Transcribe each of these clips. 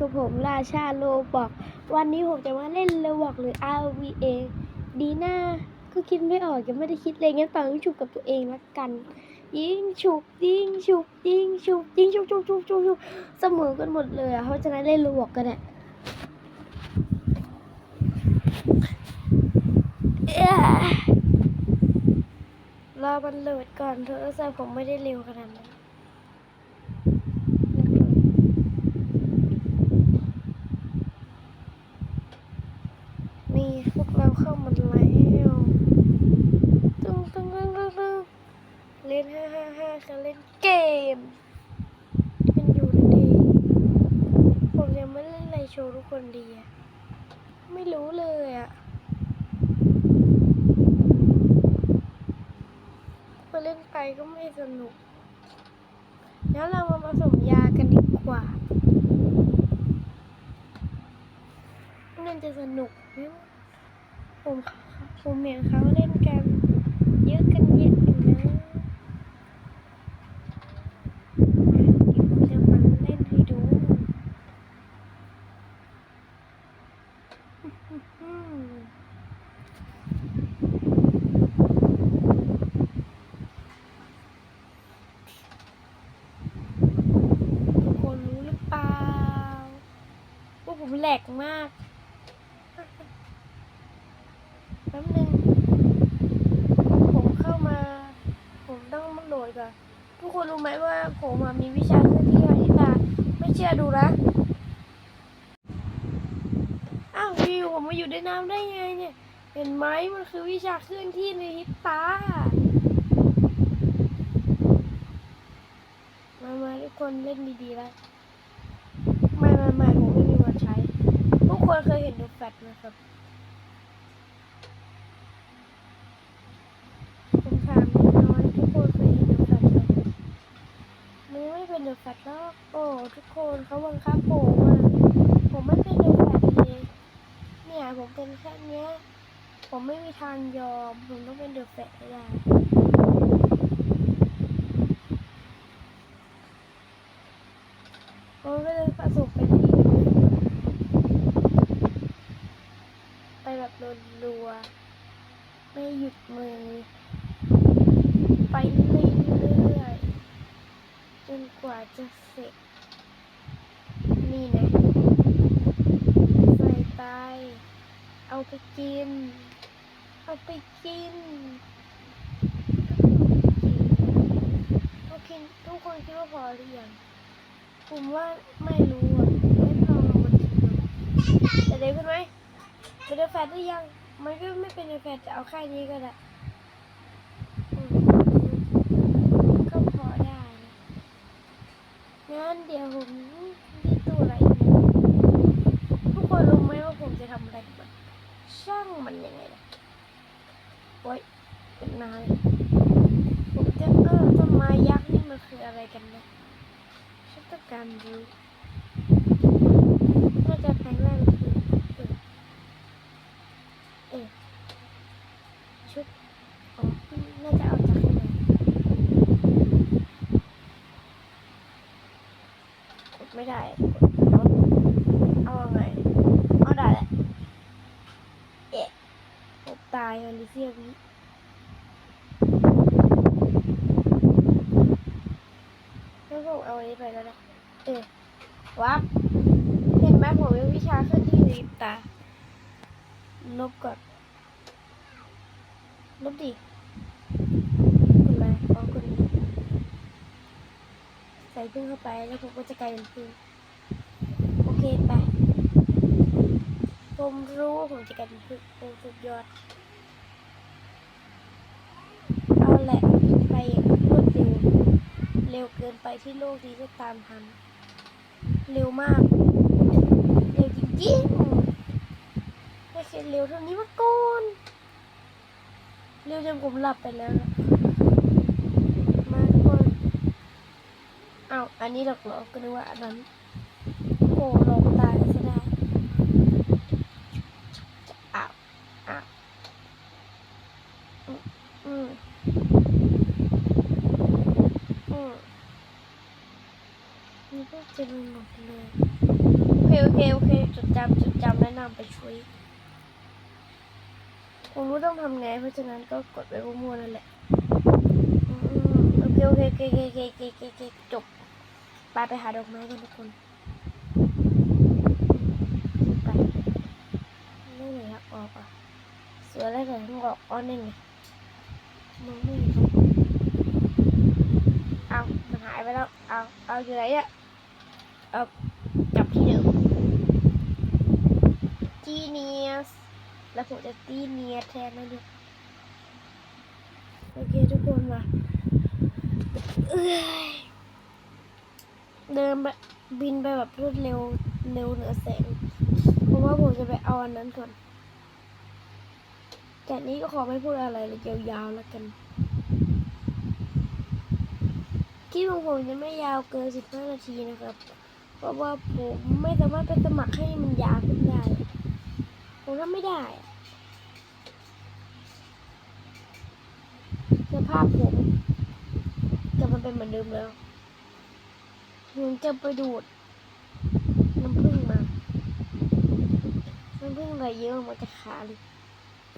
กับผมราชาโลบอก วันนี้ผมจะมาเล่นโลบอกหรือ RVA ดีหน่าก็คิดไม่ออกยังไม่ได้คิดเลยงั้นเป่ายิงฉุบกับตัวเองละกัน ยิงฉุบยิงฉุบยิงฉุบยิงฉุบฉุบฉุบฉุบฉุบเสมอกันหมดเลยอะเพราะฉะนั้นเล่นโลบอกกันเนี่ยเอ้ยรอมันโหลดก่อนเถอะแต่ผมไม่ได้เร็วขนาดนั้นพวกเราเข้ามาแล้วตึ้งตึ้งตึ้งตึ้งตึ้งเล่นห้าห้าห้าเขาเล่นเกมกันอยู่นั่นเองผมยังไม่เล่นอะไรโชว์ทุกคนดีอะไม่รู้เลยอะพอเล่นไปก็ไม่สนุก แล้วเรามาผสมยากันดีกว่ามันจะสนุกนะผมผมเห็นเขาเล่นกัน เยอะกันเยอะอยู่นะเดี๋ยวผมจะมาเล่นให้ดูอืมทุกคนรู้หรือเปล่าว่าผมแห ลกมากแป๊บนึง ผมเข้ามา ผมต้องมาโหลดก่อนทุกคนรู้ไหมว่าผมมีวิชาเคลื่อนที่มาที่ตาไม่เชื่อดูนะ อ้าวอยู่ๆผมมาอยู่ในน้ำได้ไงเนี่ย เห็นไหมมันคือวิชาเคลื่อนที่ในฮิปตามามาทุกคนเล่นดีๆแล้ว ไม่ไม่ไม่ผมไม่มีวันใช้ ทุก คนเคยเห็นดูแฟตไหมครับผมถามน้อยทุกคนเคยเห็นเดอะแฟตไหมมันไม่เป็นเดอะแฟตหรอกโอ้ทุกคนเขาบังคับผมอะผมไม่เป็นเดอะแฟตเลยเนี่ยผมเป็นแค่เนี้ย ผมไม่มีทางยอม ผมต้องเป็นเดอะแฟตให้ได้ผมก็เลยประสบไปที่ไปแบบ รัวๆไม่หยุดมือ ไปเรื่อยๆจนกว่าจะเสร็จ นี่นะใส่ไป เอาไปกิน เอาไปกินโอเคทุกคนคิดว่าพอหรือยังผมว่าไม่รู้อะไม่ลอลงมากินดูแต่เดี๋ยวคุณไหม เป็นเดอะแฟตหรือยัง มันก็ไม่เป็นเดอะแฟตจะเอาแค่นี้ก็ได้ก็พอได้งั้นเดี๋ยวผมที่ตัวอะไรอีกนะทุกคนรู้ไหมว่าผมจะทำอะไรกับมันช่างมันยังไงล่ะโอ๊ยเป็นนานผมจะเออต้นไม้ยักษ์นี่มันคืออะไรกันนะฉันต้องการรู้น่าจะแปลงร่างคือเออเออชุด อ๋อน่าจะเอาจากข้างในกด ได้เอาไงเอาได้แหละเอ๊ะผมตายอลิเซียวิแล้วผมเอาอันนี้ไปแล้วนะเอ๊ะวับเห็นไหมผมมีวิชาเคลื่อนที่ลิปตาลบก่อนลบดิคุณมาเอาคุณใส่พึ่งเข้าไปแล้วผมก็จะกลายเป็นพึ่งโอเคไป ผมรู้ว่าผมจะกลายเป็นพึ่งโอ้สุดยอด เอาแหละไปรวดเร็ว เร็วเกินไปที่โลกนี้จะตามทัน เร็วมาก เร็วจริงๆไม่เคยเร็วเท่านี้มาก่อนเร็วจนผมหลับไปแล้วนะมาทุกคนอ้าวอันนี้หลอกเหรอก็นึกว่าอันนั้นโอ้หลอกตายซะได้อ้าวอ้าวอืมอืม อืมนี่ก็จะเป็นหมดเลยโอเคโอเคโอเคจดจำจดจำแนะนำไปช่วยผมรู้ต้องทำไงเพราะฉะนั้นก็กดไปมั่วๆนั่นแหละโอเคโอเคโอเคโอเคโอเคโอเคโอเคจบไปไปหาดอกไม้กันทุกคนไปนี่ไหนครับออกอะเสืออะไรแต่ต้องออกอ้อนนี่ไงมองไม่เห็นเอามันหายไปแล้วเอาเอาอยู่ไหนอะ เอาจับที่เดิมจีเนียสแล้วผมจะตีเนียสแทนนะดูโอเคทุกคนมาเดินแบบบินไปแบบรวดเร็วเร็วเหนือแสงเพราะว่าผมจะไปเอาอันนั้นก่อนจากนี้ก็ขอไม่พูดอะไรเลยยาวๆแล้วกันคลิปของผมจะไม่ยาวเกิน 15 นาทีนะครับ เพราะว่าผมไม่สามารถไปสมัครให้มันยาวขึ้นได้ ผมทำไม่ได้สภาพผมกลับมาเป็นเหมือนเดิมแล้วผมจะไปดูดน้ำผึ้งมาน้ำผึ้งอะไรเยอะออกมาจากขาเลย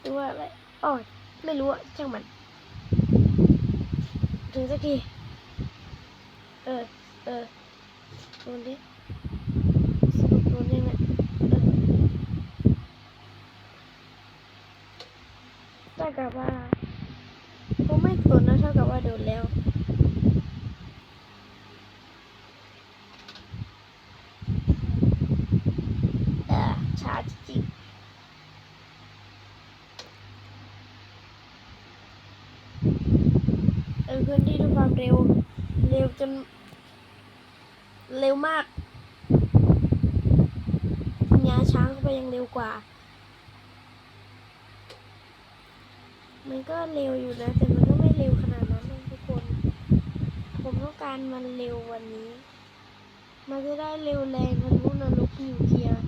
หรือว่าอะไรอ๋อไม่รู้อะช่างมันถึงสักทีเออเออดนดิสรุปโดนยังไงเออเท่า กับว่าผมไม่สนนะเท่ากับว่าโดนแล้วช้าจริงเออเพื่อนที่ด้วยความเร็ว เร็วจน เร็วมากงาช้างเข้าไปยังเร็วกว่า มันก็เร็วอยู่นะ แต่มันก็ไม่เร็วขนาดนั้นทุกคน ผมต้องการมันเร็ววันนี้ มันจะได้เร็วแรงทะลุนรกนิวเคลียร์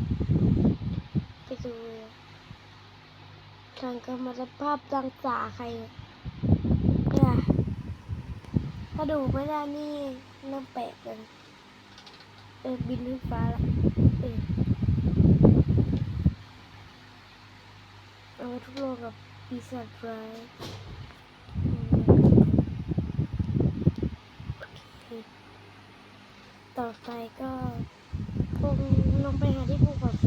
ไปดูเลยทางกรรมภาพต่างสาใครเนี่ยถ้าดูไม่ได้นี่เริ่มแปลกเลยนเออบินขึ้นฟ้าละเออเอาทุกโลกกับ ปีศาจร้ายต่อไปก็คงลงไปหาที่ภูเขาไฟ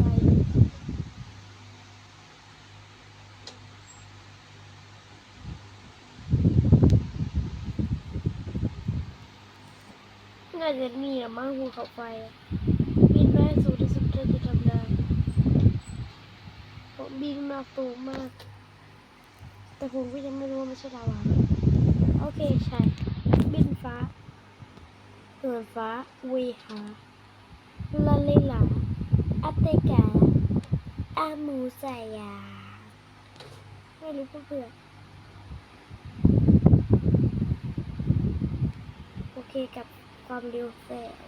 น่าจะมีอะมั้งภูเขาไฟบินไปสูงที่สุดเท่าที่ทำได้ผมบินมาสูงมาก แต่ผมก็ยังไม่รู้ว่ามันใช่ลาวาไหมโอเคใช่บินฟ้าเหินฟ้าเวหาลาเลลาอัตเตกาอามูสายาไม่รู้เพื่อนโอเคกับความเร็วแสง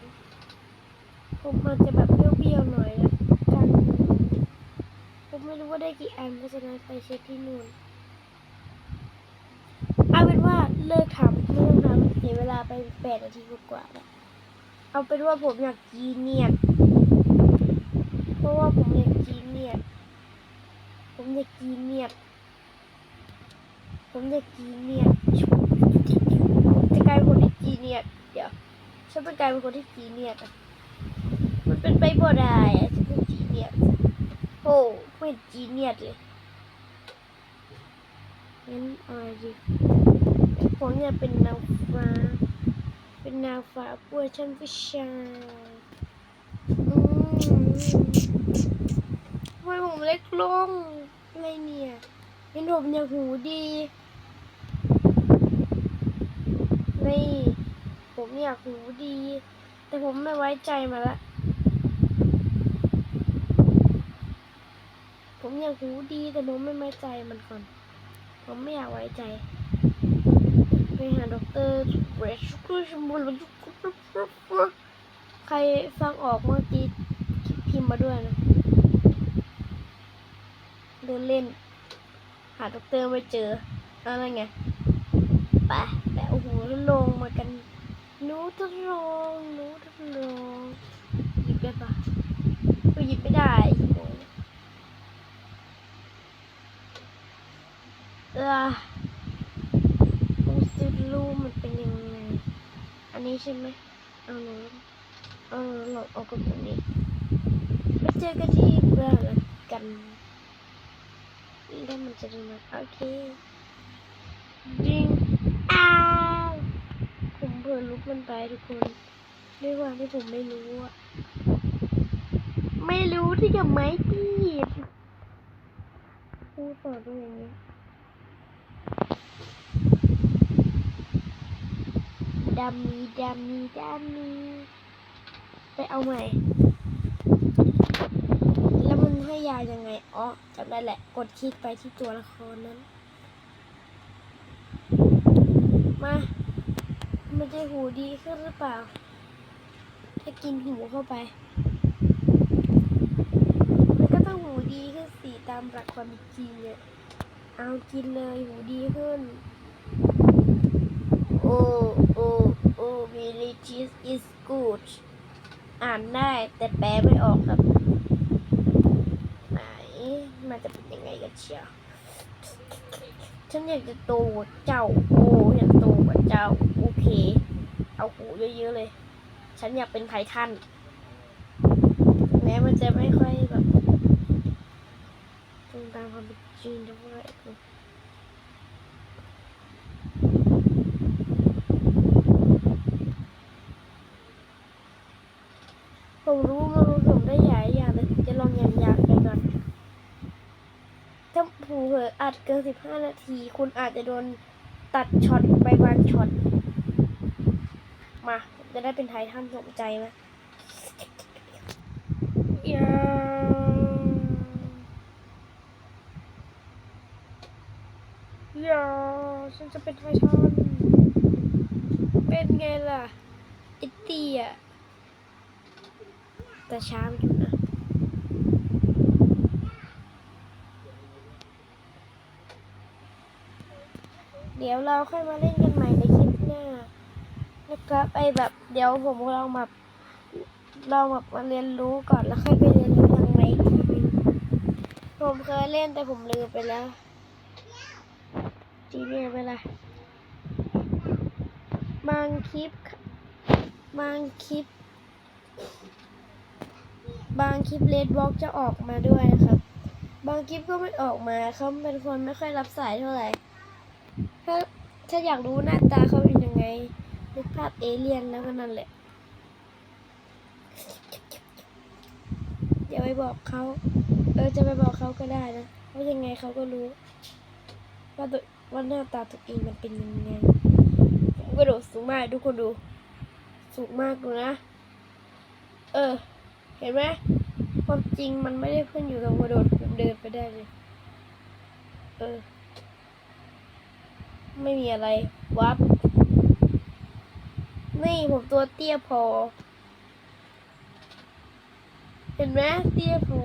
ผมมันจะแบบเบี้ยวๆหน่อยนะกันผมไม่รู้ว่าได้กี่อันเพราะฉะนั้นไปเช็คที่นู่น เอา เลิกทำไม่ต้องทำเสียเวลาไปแปดนาทีกว่าแล้วเอาเป็นว่าผมอยากจีเนียตเพราะว่าผมอยากจีเนียตผมอยากจีเนียตผมอยากจีเนียตจะกลายเป็นคนที่จีเนียตเดี๋ยวฉันจะกลายเป็นคนที่จีเนียตอะมันเป็นไปบ่ได้อะฉันเป็นจีเนียตโอ้ไม่จีเนียตเลยงั้นอะไรดี ผมอยากเป็นนางฟ้า เป็นนางฟ้าป่วยชั้นวิชาอืมทำไมผมเล็กลงอะไรเนี่ยเห็นผมอยากหูดีนี่ผมอยากหูดี แต่ผมไม่ไว้ใจมาละผมอยากหูดีแต่ผมไม่ไว้ใจมันก่อน ผมไม่อยากไว้ใจ ไปหาด็อกเตอร์เบรชคุชมูลใครฟังออกเมื่อกี้พิมพ์มาด้วยนะดูเล่น หาดรไม่เจออะไรไงปะแต่โอ้โหลงมากันนู้ทดลองนู้ทดลองหยิบได้ปะก็หยิบไม่ได้เออ ใช่ไหมเอาหนูเอาหนูลองเอากดตรงนี้ไปเจอกันที่เบื้องหลังกันแล้วมันจะดูนะโอเคดิงอ้าวผมเผลอลุกมันไปทุกคนด้วยความที่ผมไม่รู้อะไม่รู้ที่จะไม้ตีดพูดต่อด้วยอย่างนี้ ดัมมี่ดัมมี่ดัมมี่ไปเอาใหม่ แล้วมันให้ยายังไง อ๋อจำได้แหละ กดคลิกไปที่ตัวละครนั้น มา มันจะหูดีขึ้นหรือเปล่า ถ้ากินหูเข้าไป มันก็ต้องหูดีขึ้นสิตามหลักความจริงเนี่ย เอากินเลยหูดีขึ้น โอ้โอ้โอ้ religious is good อ่านได้แต่แปลไม่ออกครับไหนมันจะเป็นยังไงกันเชียวฉันอยากจะโตกว่าเจ้า โอ้อยากโตกว่าเจ้า โอเค เอาหูเยอะๆเลย ฉันอยากเป็นไททันแม้มันจะไม่ค่อยแบบตรงตามความเป็นจริงเท่าไหร่ ผมรู้มันผสมได้หลายอย่างเลยจะลองอย่างอย่างไปก่อน ถ้าผูเผล ออัดเกินสิบห้านาที คุณอาจจะโดนตัดช็อตไปบางช็อต มา จะได้เป็นไททันสมใจไหมยายาฉันจะเป็นไททัน เป็นไงล่ะอิตตี้อะแต่ช้าไปอยู่นะ เดี๋ยวเราค่อยมาเล่นกันใหม่ในคลิปหน้านะครับไอแบบเดี๋ยวผมลองแบบลองแบบมาเรียนรู้ก่อนแล้วค่อยไปเรียนรู้ทางในทีนึงผมเคยเล่นแต่ผมลืมไปแล้วจีเนี่ยไปละบางคลิป บางคลิป บางคลิปเลดบล็อกจะออกมาด้วยนะครับ บางคลิปก็ไม่ออกมาเขาเป็นคนไม่ค่อยรับสายเท่าไหร่ ถ้าถ้าอยากรู้หน้าตาเขาเป็นยังไงนึกภาพเอเลี่ยนแล้วก็นั่นแหละ อย่าไปบอกเขา เออจะไปบอกเขาก็ได้นะว่ายังไงเขาก็รู้ ว่าตัวว่าหน้าตาตัวเองมันเป็นยังไงกระโดดสูงมากทุกคนดู สูงมากดูนะ เออ เห็นไหมความจริงมันไม่ได้ขึ้นอยู่กับกระโดดเดินไปได้เลย เออ ไม่มีอะไร วับ นี่ผมตัวเตี้ยพอ เห็นไหมเตี้ยพอ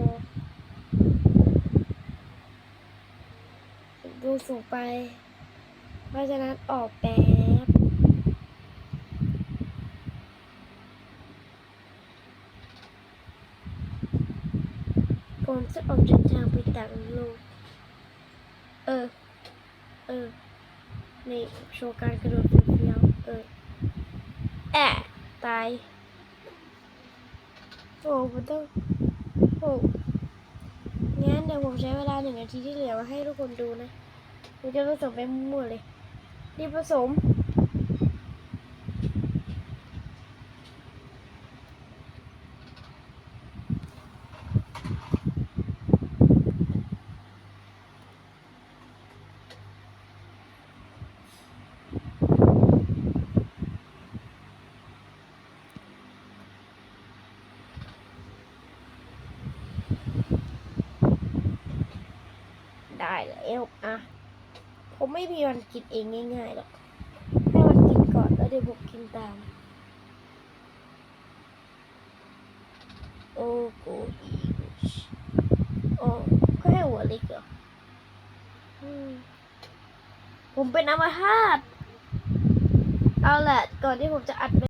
ดูสูงไป เพราะฉะนั้นออกแป๊บผมจะออกเดินทางไปต่างโลก เออ เออ นี่โชว์การกระโดดเฟี้ยวๆเออแอะตาย โอ้มันต้องโอ้งั้นเดี๋ยวผมใช้เวลาหนึ่งนาทีที่เหลือมาให้ทุกคนดูนะผมจะผสมไปมั่วเลยรีบผสม ได้แล้วอะผมไม่มีวันกินเองง่ายๆหรอกให้มันกินก่อนแล้วเดี๋ยวผมกินตาม โอ้โกอีชโอ้ก็ให้หัวเล็กเหรออืมผมเป็นอมตะเอาแหละก่อนที่ผมจะอัด